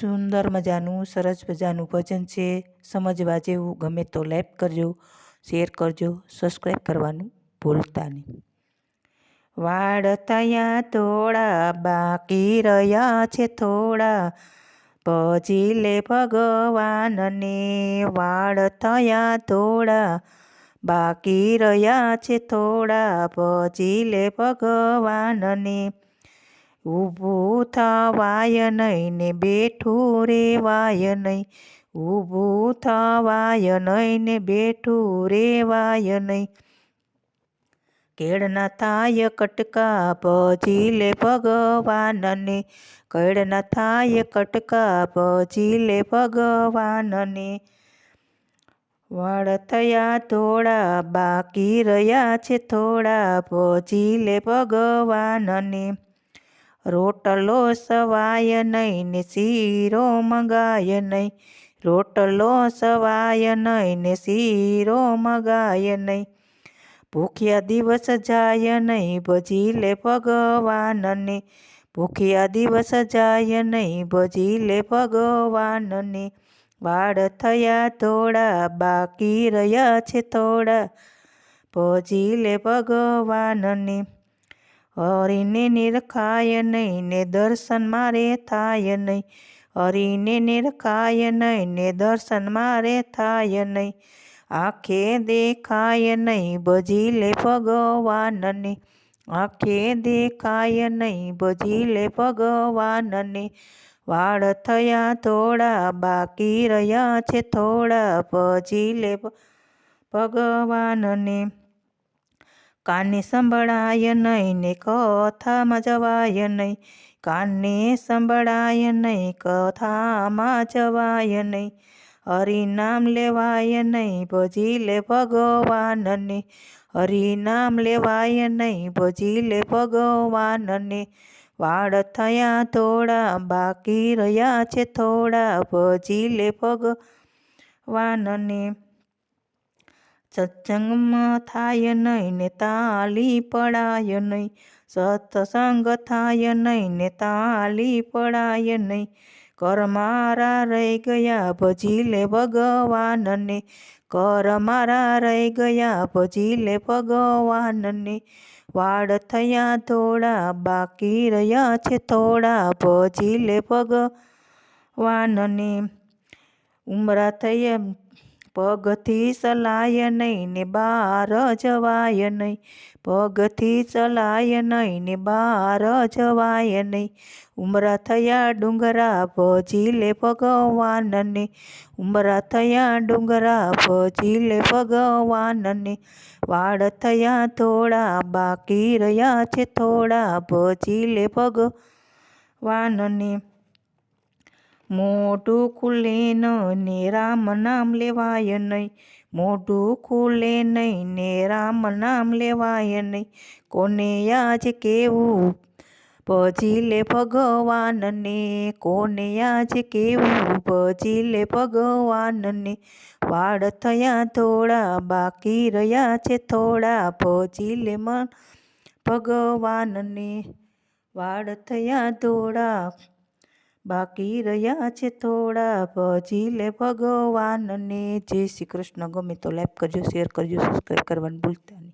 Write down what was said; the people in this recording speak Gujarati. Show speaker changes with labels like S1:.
S1: સુંદર મજાનું, સરસ મજાનું ભજન છે. સમજવા જેવું ગમે તો લાઈક કરજો, શેર કરજો, સબસ્ક્રાઈબ કરવાનું ભૂલતા નહીં. વાડ તયા થોડા બાકી રહ્યા છે થોડા. પછી લે ભગવાનને વાડ થયા થોડા. બાકી રહ્યા છે થોડા. પછી લે ભગવાનને ઊભું થવાય નહીં ને બેઠું રેવાય નહીં ઊભું થવાય નહીં ને બેઠું રેવાય નહીં કેળના થાય કટકા પછી લે ભગવાનને. કેળના થાય કટકા પછી લે ભગવાનને. વાળ થયા થોડા બાકી રહ્યા છે થોડા પછી લે ભગવાનને. રોટલો સવાય નહીં, ને શીરો મગાય નહીં. રોટલો સવાય નહીં, ને શીરો મગાય નહીં. ભૂખ્યા દિવસ જાય નહીં, ભજી લે ભગવાનને. ભૂખ્યા દિવસ જાય નહીં, ભજી લે ભગવાનને. વાડ થયા થોડા, બાકી રહ્યા છે થોડા. ભજી લે ભગવાનને. હરીને નિરખાય નહીં, ને દર્શન મારે થાય નહીં. હરિને નિરખાય નહીં, ને દર્શન મારે થાય નહીં. આંખે દેખાય નહીં, ભજી લે ભગવાનને. આંખે દેખાય નહીં, ભજી લે ભગવાનને. વાળ થયા થોડા, બાકી રહ્યા છે થોડા, ભજી લે ભગવાનને. કાને સંભળાય નહીં, ને કથામાં જવાય નહીં. કાને સંભળાય નહીં, કથામાં જવાય નહીં. હરિનામ લેવાય નહીં, ભજી લે ભગવાનને. હરિનામ લેવાય નહીં, ભજી લે ભગવાનને. વાળ થયા થોડા, બાકી રહ્યા છે થોડા, ભજી લે ભગવાનને. સત્સંગમાં થાય નહીં ને તાલી પડાય નહીં. સત્સંગ થાય નહીં ને તાલી પડાય નહીં. કર મારા રહી ગયા ભજી લે ભગવાનને. કર મારા રહી ગયા ભજી લે ભગવાનને. વાડ થયા થોડા બાકી રહ્યા છે થોડા ભજી લે ભગવાનને. ઉમરા થયા પગથી ચલાય નહીં ને બાર જવાય નહીં. પગથી ચલાય નહીં ને બાર જવાય નહીં. ઉમરા થયા ડુંગરા ભજી લે ભગવાનને. ઉમરા થયા ડુંગરા ભજી લે ભગવાનને. વાળ થયા થોડા, બાકી રહ્યા છે થોડા ભજી લે ભગવાનને. મોઢું ખુલે ને રામ નામ લેવાય નહીં. મોઢું ખુલે નહીં ને રામ નામ લેવાય નહીં. કોને આજ કેવું? ભજી લે ભગવાનને. કોને આજ કેવું? ભજી લે ભગવાનને. વાળ થયા થોડા, બાકી રહ્યા છે થોડા. ભજી લે મન ભગવાનને. વાળ થયા થોડા બાકી રહ્યા છે થોડા ભજી લે ભગવાનને. જય શ્રી કૃષ્ણ. ગમે તો લાઈક કરજો શેર કરજો સબસ્ક્રાઈબ કરવાનું ભૂલતા નહીં.